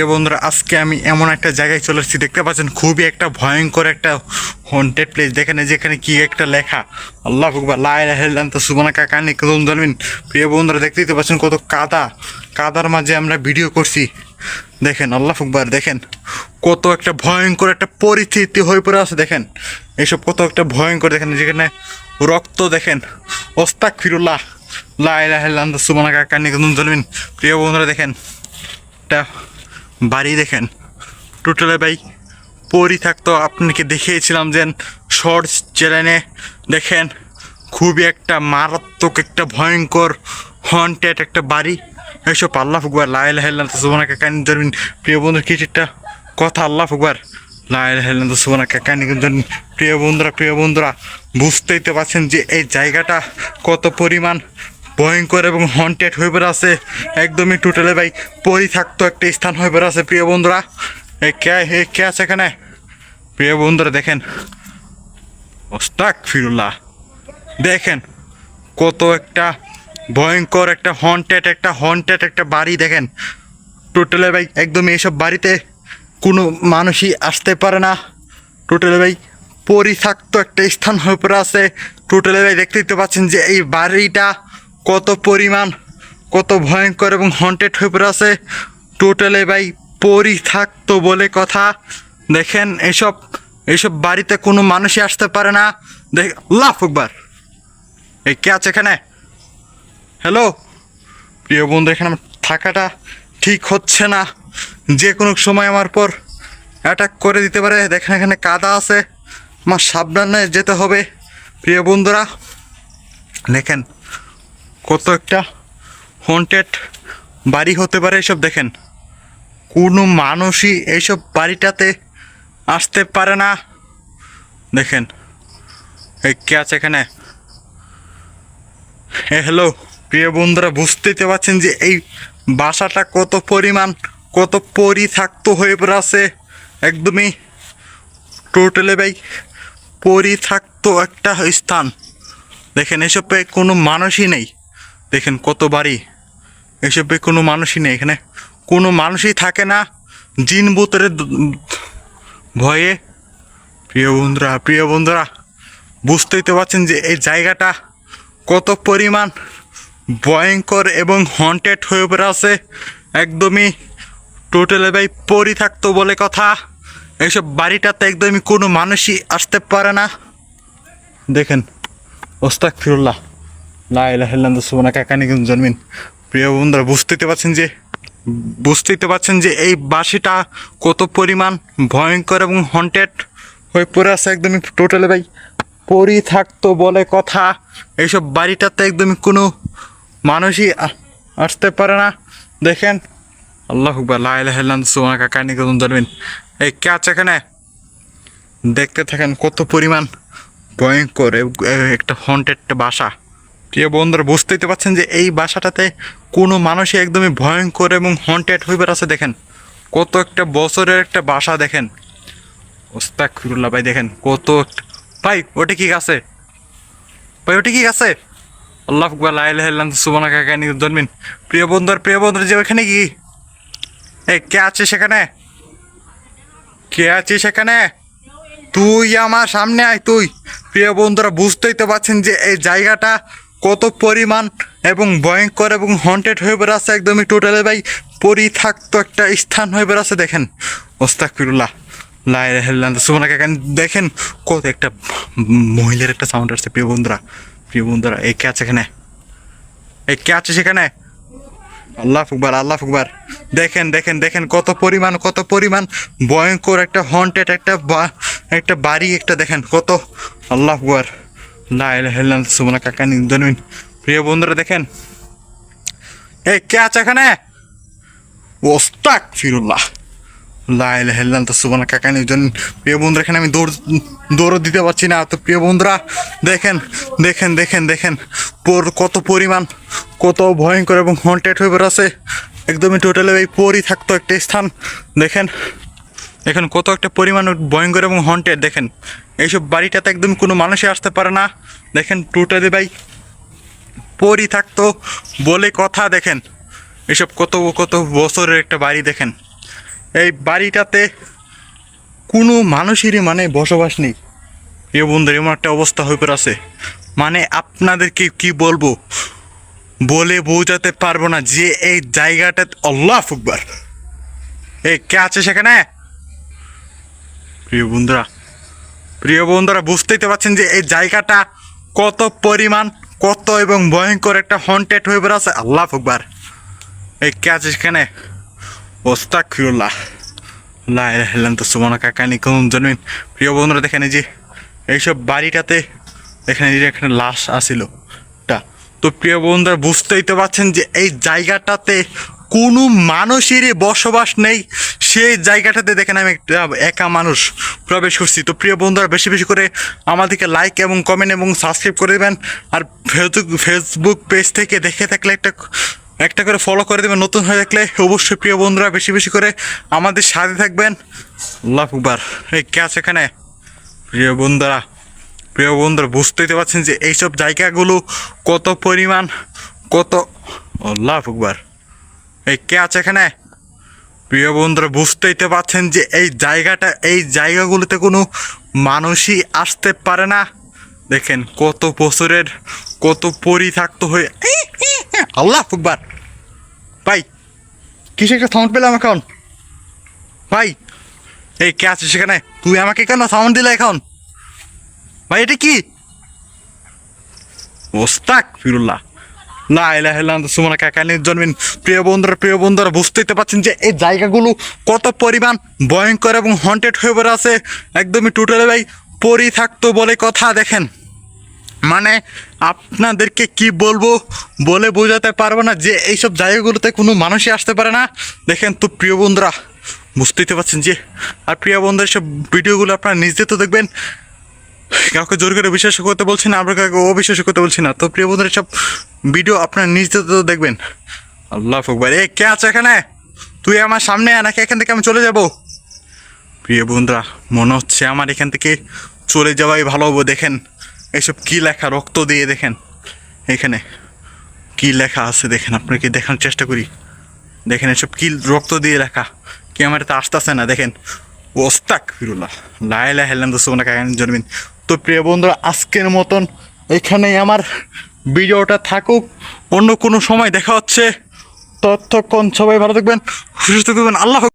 এ বন্ধুরা, আজকে আমি এমন একটা জায়গায় চলে এসেছি। দেখতে পাচ্ছেন, খুবই একটা ভয়ঙ্কর একটা হন্টেড প্লেস যেখানে যেখানে কি একটা লেখা। আল্লাহ ফুকবা লাই হেললাম তো সুবনা কাকানি কদম জানবেন প্রিয় বন্ধুরা, দেখতেই তো পাচ্ছেন কত কাদা। কাদার মাঝে আমরা ভিডিও করছি। দেখেন, আল্লাহ ফুকবার দেখেন। কত একটা ভয়ঙ্কর একটা পরিস্থিতি হয়ে পড়ে আছে, দেখেন। এইসব কত একটা ভয়ঙ্কর, দেখেন, যেখানে রক্ত, দেখেন। ওস্তাক ফিরুল্লাহ লাই হেললাম তো সুবনা কাকানি কদম জানবেন প্রিয় বন্ধুরা, দেখেন, একটা বাড়ি দেখেন। টোটালে ভাই পরি থাকতো, আপনাকে দেখিয়েছিলাম যে শর্টস চ্যানেলে দেখেন, খুবই একটা মারাত্মক, একটা ভয়ঙ্কর হন্টেড একটা বাড়ি। এইসব আল্লাহ ফুকবার লাইল হেললাম তো সুবনাকে কানি ধরবেন। প্রিয় বন্ধুর কিছু একটা কথা আল্লাহ ফুকবার লাইল হেললাম তো সুবনাকে কাকানি ধরবেন। প্রিয় বন্ধুরা প্রিয় বন্ধুরা, বুঝতেই তো পারছেন যে এই জায়গাটা কত পরিমাণ ভয়ঙ্কর এবং হন্টেড হয়ে পড়ে আছে একদমই টোটালে ভাই পরিথাক্ত একটা স্থান হয়ে পড়ে আছে প্রিয় বন্ধুরা। এ কে এ কে আছে এখানে? প্রিয় বন্ধুরা, দেখেন। ওস্তাক ফিরুল্লাহ দেখেন, কত একটা ভয়ঙ্কর একটা হন্টেড একটা হন্টেড একটা বাড়ি, দেখেন। টোটালে ভাই একদম এইসব বাড়িতে কোনো মানুষই আসতে পারে না। টোটালে ভাই পরিথাক্ত একটা স্থান হয়ে পড়ে আছে টোটালে ভাই, দেখতেই তো পাচ্ছেন যে এই বাড়িটা কত পরিমাণ, কত ভয়ঙ্কর এবং হন্টেড হয়ে পড়ে আছে। টোটালে ভাই পরি থাকতো বলে কথা। দেখেন, এসব এইসব বাড়িতে কোনো মানুষই আসতে পারে না। দেখ লাফ একবার এই কে আছে এখানে? হ্যালো প্রিয় বন্ধু, এখানে আমার থাকাটা ঠিক হচ্ছে না। যে কোনো সময় আমার পর অ্যাটাক করে দিতে পারে। দেখেন, এখানে কাদা আছে। আমার সাবধানে যেতে হবে। প্রিয় বন্ধুরা, দেখেন কত একটা হন্টেড বাড়ি হতে পারে এসব দেখেন। কোনো মানুষই এইসব বাড়িটাতে আসতে পারে না। দেখেন, এই কে আছে এখানে? হ্যালো, প্রিয় বন্ধুরা, বুঝতেই পারছেন যে এই বাসাটা কত পরিমাণ, কত পরিথাক্ত হয়ে পড়ে আছে একদমই টোটালে ভাই পরিথাক্ত একটা স্থান। দেখেন, এসবে কোনো মানুষই নেই। দেখেন কত বাড়ি। এসবে কোনো মানুষই নেই এখানে। কোনো মানুষই থাকে না। জিন বুতরে ভয়ে। প্রিয় বন্ধুরা প্রিয় বন্ধুরা, বুঝতেই তো পারছেন যে এই জায়গাটা কত পরিমাণ ভয়ঙ্কর এবং হন্টেড হয়ে পড়ে আছে। একদমই টোটালে ভাই পরি থাকতো বলে কথা। এইসব বাড়িটাতে একদমই কোনো মানুষই আসতে পারে না। দেখেন ওস্তাক ফিরুল্লাহ লাইলাহিল্লাহ সুবনা কাকানি কিন্তু জন্মিন। প্রিয় বন্ধুরা, বুঝতেই পারছেন যে বুঝতেই তো পারছেন যে এই বাসিটা কত পরিমাণ ভয়ঙ্কর এবং হন্টেড হয়ে পড়ে আছে একদমই টোটালে ভাই। পরি থাকতো বলে কথা। এইসব বাড়িটাতে একদমই কোনো মানুষই আসতে পারে না। দেখেন, আল্লাহ লাইলাহিল্লাহ সুবনা কাকানি কিন্তু জন্মিন। এই কে আছে এখানে। দেখতে থাকেন কত পরিমাণ ভয়ঙ্কর একটা হন্টেড বাসা। প্রিয় বন্ধুরা, বুঝতেই তো পারছেন যে এই বাসাটাতে কোনো মানুষই একদমই ভয়ঙ্কর এবং হন্টেড হইবার আছে দেখেন, কত একটা বছরের একটা বাসা দেখেন। ওস্তাক ফিরুল্লাহ ভাই, দেখেন, কত ভাই, ওটা কি গাছে? ভাই, ওটা কি গাছে? আল্লাহ ফুকবা লাইলাম সুবনা কাকা নিয়ে জন্মিন প্রিয় বন্ধুর প্রিয় বন্ধুর, যে ওখানে কি? এই, কে আছে সেখানে? কে আছে সেখানে? তুই আমার সামনে আয়, তুই। প্রিয় বন্ধুরা, বুঝতেই তো পারছেন যে এই জায়গাটা কত পরিমাণ এবং ভয়ঙ্কর এবং হন্টেড হয়ে বেড়াচ্ছে একদমই টোটালে ভাই। পরিথাক্ত একটা স্থান হয়ে বেড়াচ্ছে, দেখেন। ওস্তাক ফিরুল্লাহ লাই হেল্লান সুমনাকে দেখেন কত একটা মহিলার একটা সাউন্ড আসছে, প্রিয় বন্ধুরা। প্রিয় বন্ধুরা, এই কে আছে এখানে? এই কে আছে সেখানে? আল্লাহ ফুকবার আল্লাহ ফুকবার দেখেন দেখেন দেখেন কত পরিমাণ কত পরিমাণ ভয়ঙ্কর একটা হন্টেড একটা বা- একটা বাড়ি একটা, দেখেন কত। আল্লাহ ফুকবার লাইলাম সুমনা কাকা নিন্দনবিন প্রিয় বন্ধুরা, দেখেন। এই, কে আছে এখানে? ওস্তাক ফিরুল্লাহ। লাইল হেললাম তো সুবনা কাকা নিজন প্রিয় বন্ধুরা, এখানে আমি দৌড় দৌড় দিতে পারছি না। তো প্রিয় বন্ধুরা, দেখেন দেখেন দেখেন দেখেন। পর কত পরিমাণ, কত ভয়ঙ্কর এবং হন্টেড হয়ে বেরোছে একদমই টোটালি এই পরই থাকতো একটা স্থান। দেখেন দেখেন কত একটা পরিমাণ ভয়ঙ্কর এবং হন্টেড দেখেন। এইসব বাড়িটাতে একদম কোনো মানুষই আসতে পারে না। দেখেন টোটালি ভাই। পরই থাকতো বলে কথা দেখেন। এসব কত কত বছরের একটা বাড়ি দেখেন। এই বাড়িটাতে কোনো মানুষেরই মানে বসবাস নেই। এ বন্ধুর এমন একটা অবস্থা হয়ে পড়ে আছে মানে আপনাদেরকে কি বলব? বলে বোঝাতে পারব না যে এই জায়গাটা আল্লাহ ফুকবার এই কে আছে সেখানে? প্রিয় বন্ধুরা প্রিয় বন্ধুরা, বুঝতেই তো পারছেন যে এই জায়গাটা কত পরিমাণ, কত এবং ভয়ঙ্কর একটা হন্টেড হয়ে আছে আল্লাহ ফুকবার এই ক্যাচ এখানে? ওস্তা ফিরুল্লাহ লাইলাম তো সুমনা কাকানি কোন জন্মিন। প্রিয় বন্ধুরা, দেখেন যে এইসব বাড়িটাতে এখানে এখানে লাশ আসিল। তো প্রিয় বন্ধুরা, বুঝতেই তো পারছেন যে এই জায়গাটাতে কোনো মানুষেরই বসবাস নেই। সেই জায়গাটাতে দেখেন আমি একটা একা মানুষ প্রবেশ করছি। তো প্রিয় বন্ধুরা, বেশি বেশি করে আমাদেরকে লাইক এবং কমেন্ট এবং সাবস্ক্রাইব করে দেবেন। আর ফেসবুক ফেসবুক পেজ থেকে দেখে থাকলে একটা একটা করে ফলো করে দেবেন। নতুন হয়ে থাকলে অবশ্যই প্রিয় বন্ধুরা, বেশি বেশি করে আমাদের সাথে থাকবেন। আল্লাহ আকবার। এই কে আছে এখানে? প্রিয় বন্ধুরা প্রিয় বন্ধুরা, বুঝতেই তো পারছেন যে এইসব জায়গাগুলো কত পরিমাণ, কত আল্লাহ আকবার। এই কে আছে এখানে? প্রিয় বন্ধুরা, বুঝতেই তো পারছেন যে এই জায়গাটা, এই জায়গাগুলোতে কোনো মানুষই আসতে পারে না। দেখেন কত বছরের, কত পরিথাক্ত হয়ে আল্লাহ ফুকবার ভাই কিসে একটা সাউন্ড পেলাম এখন? ভাই, এই কে আছে সেখানে? তুই আমাকে কেন সাউন্ড দিলে এখন? ভাই, এটা কি? ওস্তাক ফিরুল্লাহ। সুমনা কাকানির জন্মিন প্রিয় বন্ধুরা প্রিয় বন্ধুরা, বুঝতেই পারছেন যে এই জায়গাগুলো কত পরিমাণ ভয়ঙ্কর এবং হন্টেড হয়ে পড়ে আছে। একদমই টোটালে ভাই পরি থাকতো বলে কথা, দেখেন। মানে আপনাদেরকে কি বলব বলে বোঝাতে পারব না যে এইসব জায়গাগুলোতে কোনো মানুষই আসতে পারে না। দেখেন তো প্রিয় বন্ধুরা, বুঝতেই তো পারছেন যে, আর প্রিয় বন্ধুরা সব ভিডিওগুলো আপনারা নিজে তো দেখবেন কাউকে জোর করে বিশ্বাস করতে বলছি না, আমরা কাউকে অবিশ্বাস করতে বলছি না। তো প্রিয় বন্ধুরা, সব ভিডিও আপনার নিজে তো দেখবেন। আল্লাহ ফকবার এ, কে আছে এখানে? তুই আমার সামনে নাকি এখান থেকে আমি চলে যাব? প্রিয় বন্ধুরা, মনে হচ্ছে আমার এখান থেকে চলে যাওয়াই ভালো হব, দেখেন। এইসব কি লেখা? রক্ত দিয়ে দেখেন। এখানে কি লেখা আছে, দেখেন। আপনাকে দেখানোর চেষ্টা করি। দেখেন, এসব কি রক্ত দিয়ে লেখা? কি আমার এটা আসতেছে না, দেখেন। ওস্তাক ফিরুল্লাহ। লাইলা হেলাম তো সোনা কাকান জন্মিন। তো প্রিয় বন্ধুরা, আজকের মতন এখানেই আমার ভিডিওটা থাকুক। অন্য কোনো সময় দেখা হচ্ছে। ততক্ষণ সবাই ভালো থাকবেন, সুস্থ থাকবেন। আল্লাহ।